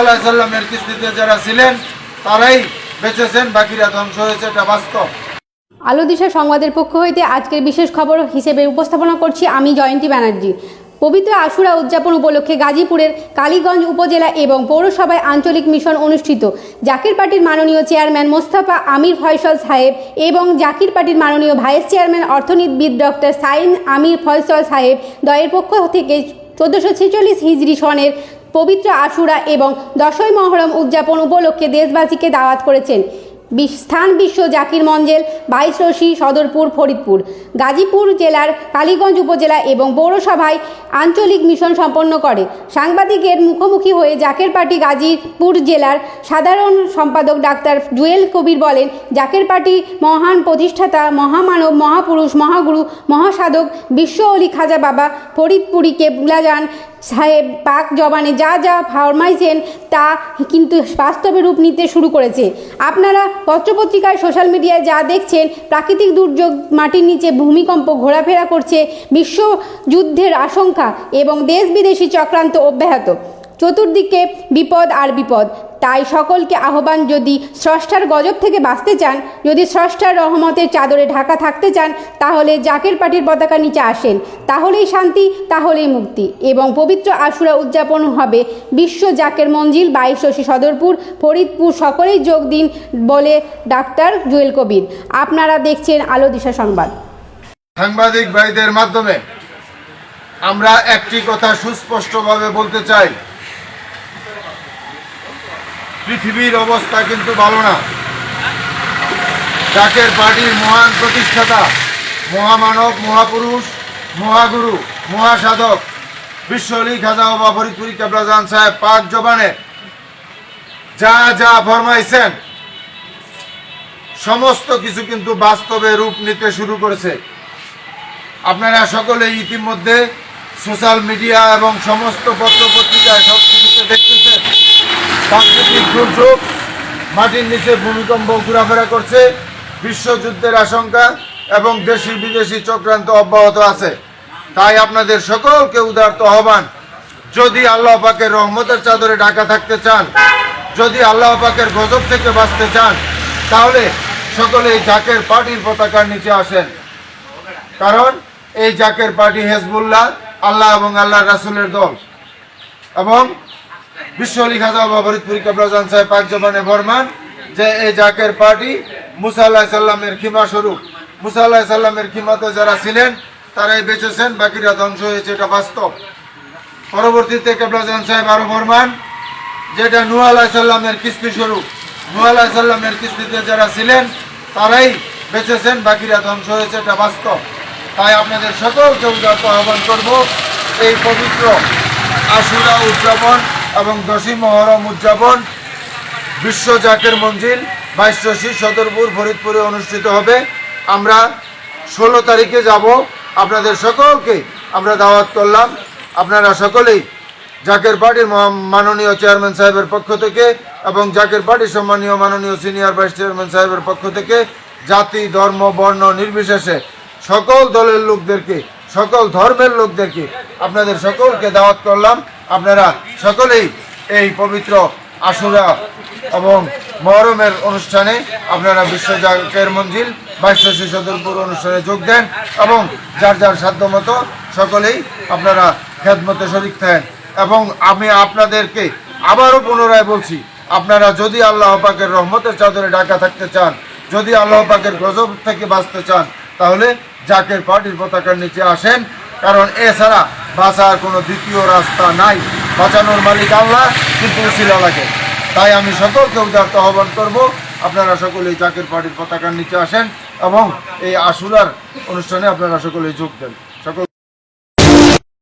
আল্লাহ সাল্লামের কিস্তিতে যারা ছিলেন, তারাই বেঁচেছেন, বাকিরা ধ্বংস হয়েছে, এটা বাস্তব। আলো দিশা সংবাদের পক্ষ হইতে আজকের বিশেষ খবর হিসেবে উপস্থাপনা করছি আমি জয়ন্তী ব্যানার্জি। পবিত্র আশুরা উদযাপন উপলক্ষে গাজীপুরের কালীগঞ্জ উপজেলা এবং পৌরসভায় আঞ্চলিক মিশন অনুষ্ঠিত। জাকির পার্টির মাননীয় চেয়ারম্যান মোস্তফা আমির ফয়সল সাহেব এবং জাকির পার্টির মাননীয় ভাইস চেয়ারম্যান অর্থনীতিবিদ ডক্টর সাইন আমির ফয়সল সাহেব দয়ের পক্ষ থেকে চোদ্দোশো ছেচল্লিশ হিজরি সনের পবিত্র আশুরা এবং দশই মহরম উদযাপন উপলক্ষে দেশবাসীকে দাওয়াত করেছেন। স্থান বিশ্ব জাকির মঞ্জেল, বাইশ রশি, সদরপুর, ফরিদপুর। গাজীপুর জেলার কালীগঞ্জ উপজেলা এবং পৌরসভায় আঞ্চলিক মিশন সম্পন্ন করে। সাংবাদিকের মুখোমুখি হয়ে জাকের পার্টি গাজীপুর জেলার সাধারণ সম্পাদক ডাক্তার জুয়েল কবির বলেন, জাকের পার্টি মহান প্রতিষ্ঠাতা, মহামানব, মহাপুরুষ, মহাগুরু, মহাসাধক, বিশ্ব অলি খাজা বাবা ফরিদপুরি কেবলাজান সাহেব, পাক জবানে যা যা ফরমাইছেন তা কিন্তু বাস্তবে রূপ নিতে শুরু করেছে। আপনারা পত্রপত্রিকায়, সোশ্যাল মিডিয়ায় যা দেখছেন, প্রাকৃতিক দুর্যোগ মাটির নিচে ভূমিকম্প ঘোরাফেরা করছে, বিশ্বযুদ্ধের আশঙ্কা এবং দেশ বিদেশি চক্রান্ত অব্যাহত। চতুর্দিকে বিপদ আর বিপদ। তাই সকলকে আহ্বান, যদি স্রষ্টার গজব থেকে বাঁচতে চান, যদি স্রষ্টার রহমতের চাদরে ঢাকা থাকতে চান, তাহলে জাকের পার্টির পতাকা নিচে আসেন। তাহলেই শান্তি, তাহলেই মুক্তি। এবং পবিত্র আশুরা উদযাপন হবে বিশ্ব জাকের মঞ্জিল বাইশ রশি সদরপুর, ফরিদপুর। সকলেই যোগ দিন বলে ডাক্তার জুয়েল কবির। আপনারা দেখছেন আলো দিশা সংবাদ। সাংবাদিক ভাইদের মাধ্যমে আমরা একটি কথা সুস্পষ্টভাবে বলতে চাই। পৃথিবীর অবস্থা কিন্তু ভালো না। জাকের পার্টির মহান প্রতিষ্ঠাতা, মহামানব, মহাপুরুষ, মহাগুরু, মহাসাধক বিশ্বলি খাজা বাবা ফরিদপুরি কেবলাজান সাহেব, পাক জবানে যা যা ফরমাইছেন, সমস্ত কিছু কিন্তু বাস্তবে রূপ নিতে শুরু করেছে। আপনারা সকলে ইতিমধ্যে সোশ্যাল মিডিয়া এবং সমস্ত পত্র পত্রিকায় সব কিছুতে দেখতেছেন। প্রাকৃতিক দুর্যোগ, মাটির নিচে ভূমিকম্প ঘোরাফেরা করছে, বিশ্বযুদ্ধের আশঙ্কা এবং দেশি বিদেশি চক্রান্ত অব্যাহত আছে। তাই আপনাদের সকলকে উদারত আহ্বান যদি আল্লাহ পাকের রহমতের চাদরে ঢাকা থাকতে চান, যদি আল্লাহ পাকের গজব থেকে বাঁচতে চান, তাহলে সকলে এই জাকের পার্টির পতাকার নিচে আসেন। কারণ এই জাকের পার্টি হেজবুল্লাহ, আল্লাহ এবং আল্লাহ রাসুলের দল। এবং বিশ্ব আলী খাজা বাবা ফরিদপুরি কাবরাজান সাহেব যে এই জাকের পার্টি মুসা আল্লাহ সাল্লামের স্বরূপ। মুসা আল্লাহ সাল্লামের যারা ছিলেন, তারাই বেঁচেছেন, বাকিরা ধ্বংস হয়েছে, এটা বাস্তব। পরবর্তীতে কেবলাজান সাহেব আরও ফরমান যেটা নূহ আলাহ সাল্লামের কিস্তি স্বরূপ। নূহ আলাহ সাল্লামের কিস্তিতে যারা ছিলেন, তারাই বেঁচেছেন, বাকিরা ধ্বংস হয়েছে, এটা বাস্তব। তাই আপনাদের সকলকে উদার্ত আহ্বান করব, এই পবিত্র আশুরা উদযাপন এবং দশী মহরম উদযাপন বিশ্ব জাকের মঞ্জিল বাইশ রশি সদরপুর ফরিদপুরে অনুষ্ঠিত হবে। আমরা ষোলো তারিখে যাব। আপনাদের সকলকে আমরা দাওয়াত করলাম। আপনারা সকলেই জাকের পার্টির মাননীয় চেয়ারম্যান সাহেবের পক্ষ থেকে এবং জাকের পার্টির সম্মানীয় মাননীয় সিনিয়র ভাইস চেয়ারম্যান সাহেবের পক্ষ থেকে জাতি, ধর্ম, বর্ণ নির্বিশেষে সকল দলের লোকদেরকে, সকল ধর্মের লোকদেরকে আপনাদের সকলকে দাওয়াত করলাম। আপনারা সকলেই এই পবিত্র আশুরা এবং মহরমের অনুষ্ঠানে আপনারা বিশ্ব জাকের মঞ্জিল বাইশশী সদরপুর অনুষ্ঠানে যোগ দেন এবং যার যার সাধ্য মতো সকলেই আপনারা খেদমতে শরিক থাকেন। এবং আমি আপনাদেরকে আবারও পুনরায় বলছি, আপনারা যদি আল্লাহ পাকের রহমতের চাদরে ঢাকা থাকতে চান, যদি আল্লাহ পাকের গজব থেকে বাঁচতে চান, তাহলে জাকের পার্টির পতাকার নিচে আসেন। কারণ এছাড়া বাঁচার কোনো দ্বিতীয় রাস্তা নাই। বাঁচানোর মালিক আল্লাহ, কিন্তু উশিলা লাগে। তাই আমি সকলকে উদার্ত আহ্বান করব, আপনারা সকলেই জাকের পার্টির পতাকার নিচে আসেন এবং এই আশুরার অনুষ্ঠানে আপনারা সকলেই যোগ দেন।